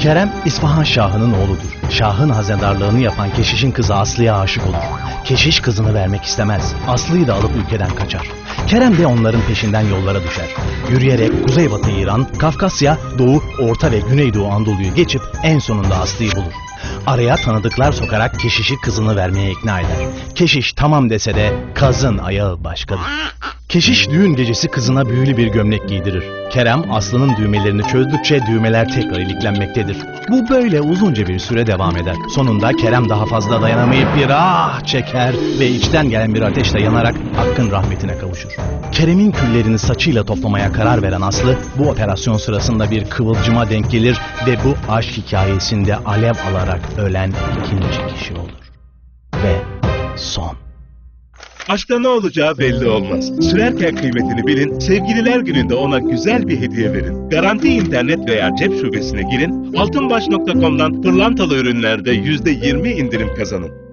Kerem, İsfahan Şahı'nın oğludur. Şahın hazendarlığını yapan Keşiş'in kızı Aslı'ya aşık olur. Keşiş kızını vermek istemez. Aslı'yı da alıp ülkeden kaçar. Kerem de onların peşinden yollara düşer. Yürüyerek Kuzeybatı İran, Kafkasya, Doğu, Orta ve Güneydoğu Anadolu'yu geçip en sonunda Aslı'yı bulur. Araya tanıdıklar sokarak Keşiş'i kızını vermeye ikna eder. Keşiş tamam dese de kazın ayağı başkadır. Keşiş düğün gecesi kızına büyülü bir gömlek giydirir. Kerem Aslı'nın düğmelerini çözdükçe düğmeler tekrar iliklenmektedir. Bu böyle uzunca bir süre devam eder. Sonunda Kerem daha fazla dayanamayıp bir ah çeker ve içten gelen bir ateşle yanarak Hakk'ın rahmetine kavuşur. Kerem'in küllerini saçıyla toplamaya karar veren Aslı bu operasyon sırasında bir kıvılcıma denk gelir ve bu aşk hikayesinde alev alarak ölen ikinci kişi olur. Aşkta ne olacağı belli olmaz. Sürerken kıymetini bilin, sevgililer gününde ona güzel bir hediye verin. Garanti internet veya cep şubesine girin, altınbaş.com'dan pırlantalı ürünlerde %20 indirim kazanın.